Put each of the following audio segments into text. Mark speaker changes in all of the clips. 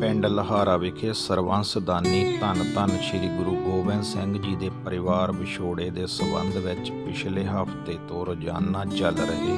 Speaker 1: ਪਿੰਡ ਲਹਾਰਾ ਵਿਖੇ ਸਰਵੰਸਦਾਨੀ ਧੰਨ ਧੰਨ ਸ੍ਰੀ ਗੁਰੂ ਗੋਬਿੰਦ ਸਿੰਘ ਜੀ ਦੇ ਪਰਿਵਾਰ ਵਿਛੋੜੇ ਦੇ ਸਬੰਧ ਵਿੱਚ ਪਿਛਲੇ ਹਫ਼ਤੇ ਤੋਂ ਰੋਜ਼ਾਨਾ ਚੱਲ ਰਹੇ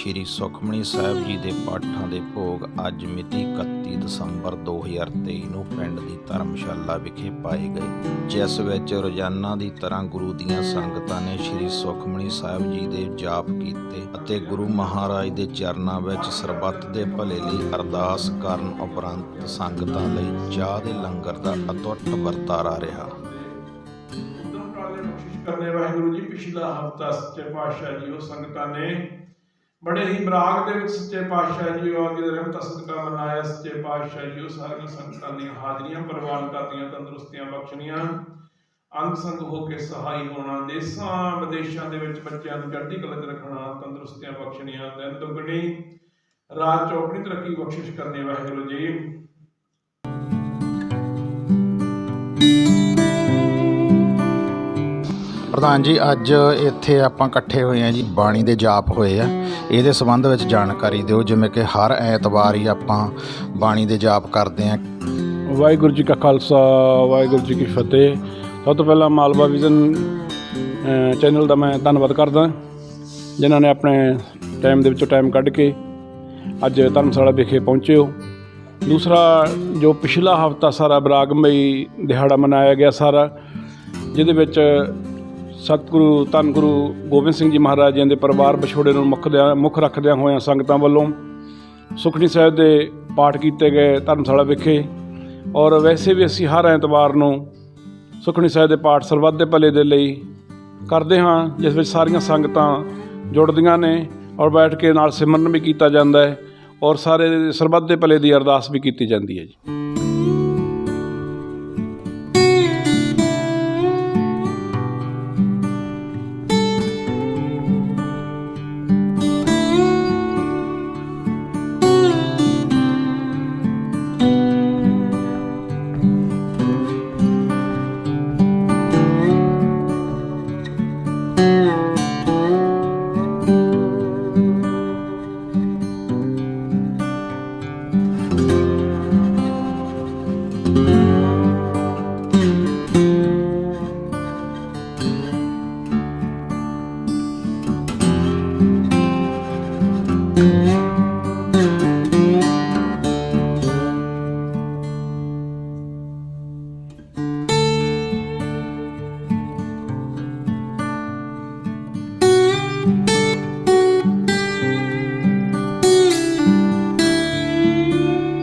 Speaker 1: ਸ੍ਰੀ ਸੁਖਮਣੀ ਸਾਹਿਬ ਜੀ ਦੇ ਪਾਠਾਂ ਦੇ ਭੋਗ ਅੱਜ ਮਿਤੀ 31 ਦਸੰਬਰ 2023 ਨੂੰ ਪਿੰਡ ਦੀ ਧਰਮਸ਼ਾਲਾ ਵਿਖੇ ਪਾਏ ਗਏ, ਜਿਸ ਵਿੱਚ ਰੋਜ਼ਾਨਾ ਦੀ ਤਰ੍ਹਾਂ ਗੁਰੂ ਦੀਆਂ ਸੰਗਤਾਂ ਨੇ ਸ੍ਰੀ ਸੁਖਮਣੀ ਸਾਹਿਬ ਜੀ ਦੇ ਜਾਪ ਕੀਤੇ ਅਤੇ ਗੁਰੂ ਮਹਾਰਾਜ ਦੇ ਚਰਨਾਂ ਵਿੱਚ ਸਰਬੱਤ ਦੇ ਭਲੇ ਲਈ ਅਰਦਾਸ ਕਰਨ ਉਪਰੰਤ ਸੰਗਤਾਂ ਲਈ ਚਾਹ ਦੇ ਲੰਗਰ ਦਾ ਅਤੁੱਟ ਵਰਤਾਰਾ ਰਿਹਾ।
Speaker 2: ਕਰਨੇ ਵਾਹਿਗੁਰੂ ਜੀ, ਪਿਛਲਾ ਹਫਤਾ ਸੱਚੇ ਪਾਤਸ਼ਾਹ ਜੀ, ਉਹ ਸੰਗਤਾਂ ਨੇ ਬੜੇ ਹੀ ਬਰਾਗ ਦੇ ਵਿੱਚ ਸੱਚੇ ਪਾਤਸ਼ਾਹ ਜੀ ਉਹ ਅੱਗੇ ਰਹਿਮਤ ਸਦਕਾ ਮਨਾਇਆ। ਸੱਚੇ ਪਾਤਸ਼ਾਹ ਜੀ ਉਹ ਸਾਰੀਆਂ ਸੰਗਤਾਂ ਦੀਆਂ ਹਾਜ਼ਰੀਆਂ ਪ੍ਰਵਾਨ ਕਰਦੀਆਂ, ਤੰਦਰੁਸਤੀਆਂ ਬਖਸ਼ਣੀਆਂ। ਅੰਗ ਸੰਗ ਹੋ ਕੇ ਸਹਾਈ ਹੋਣਾ, ਦੇਸਾਂ, ਵਿਦੇਸ਼ਾਂ ਦੇ ਵਿੱਚ ਬੱਚਿਆਂ ਨੂੰ ਚੜ੍ਹਦੀ ਕਲਾ 'ਚ ਰੱਖਣਾ, ਤੰਦਰੁਸਤੀਆਂ ਬਖਸ਼ਣੀਆਂ, ਦਿਨ ਦੁਗਣੀ, ਰਾਤ ਚੌਗਣੀ ਤਰੱਕੀ ਬਖਸ਼ਿਸ਼ ਕਰਨੇ ਵਾਹਿਗੁਰੂ ਜੀ।
Speaker 1: ਪ੍ਰਧਾਨ ਜੀ, ਅੱਜ ਇੱਥੇ ਆਪਾਂ ਇਕੱਠੇ ਹੋਏ ਆ ਜੀ, ਬਾਣੀ ਦੇ ਜਾਪ ਹੋਏ ਆ। ਇਹਦੇ ਸੰਬੰਧ ਵਿੱਚ ਜਾਣਕਾਰੀ ਦਿਓ, ਜਿਵੇਂ ਕਿ ਹਰ ਐਤਵਾਰ ਹੀ ਆਪਾਂ ਬਾਣੀ ਦੇ ਜਾਪ ਕਰਦੇ ਆ
Speaker 3: ਵਾਹਿਗੁਰੂ ਜੀ ਕਾ ਖਾਲਸਾ, ਵਾਹਿਗੁਰੂ ਜੀ ਕੀ ਫਤਿਹ। ਸਭ ਤੋਂ ਪਹਿਲਾਂ ਮਾਲਵਾ ਵਿਜ਼ਨ ਚੈਨਲ ਦਾ ਮੈਂ ਧੰਨਵਾਦ ਕਰਦਾ, ਜਿਨ੍ਹਾਂ ਨੇ ਆਪਣੇ ਟਾਈਮ ਦੇ ਵਿੱਚੋਂ ਟਾਈਮ ਕੱਢ ਕੇ ਅੱਜ ਧਰਮਸ਼ਾਲਾ ਵਿਖੇ ਪਹੁੰਚੇ ਹੋ। ਦੂਸਰਾ, ਜੋ ਪਿਛਲਾ ਹਫਤਾ ਸਾਰਾ ਬਰਾਗਮਈ ਦਿਹਾੜਾ ਮਨਾਇਆ ਗਿਆ ਸਾਰਾ, ਜਿਹਦੇ ਵਿੱਚ ਸਤਿਗੁਰੂ ਧੰਨ ਗੁਰੂ ਗੋਬਿੰਦ ਸਿੰਘ ਜੀ ਮਹਾਰਾਜ ਜੀ ਦੇ ਪਰਿਵਾਰ ਵਿਛੋੜੇ ਨੂੰ ਮੁੱਖ ਮੁੱਖ ਰੱਖਦਿਆਂ ਹੋਇਆਂ ਸੰਗਤਾਂ ਵੱਲੋਂ ਸੁਖਣੀ ਸਾਹਿਬ ਦੇ ਪਾਠ ਕੀਤੇ ਗਏ ਧਰਮਸ਼ਾਲਾ ਵਿਖੇ ਔਰ ਵੈਸੇ ਵੀ ਅਸੀਂ ਹਰ ਐਤਵਾਰ ਨੂੰ ਸੁਖਣੀ ਸਾਹਿਬ ਦੇ ਪਾਠ ਸਰਬੱਤ ਦੇ ਭਲੇ ਦੇ ਲਈ ਕਰਦੇ ਹਾਂ, ਜਿਸ ਵਿੱਚ ਸਾਰੀਆਂ ਸੰਗਤਾਂ ਜੁੜਦੀਆਂ ਨੇ ਔਰ ਬੈਠ ਕੇ ਨਾਲ ਸਿਮਰਨ ਵੀ ਕੀਤਾ ਜਾਂਦਾ ਹੈ ਔਰ ਸਾਰੇ ਸਰਬੱਤ ਦੇ ਭਲੇ ਦੀ ਅਰਦਾਸ ਵੀ ਕੀਤੀ ਜਾਂਦੀ ਹੈ ਜੀ।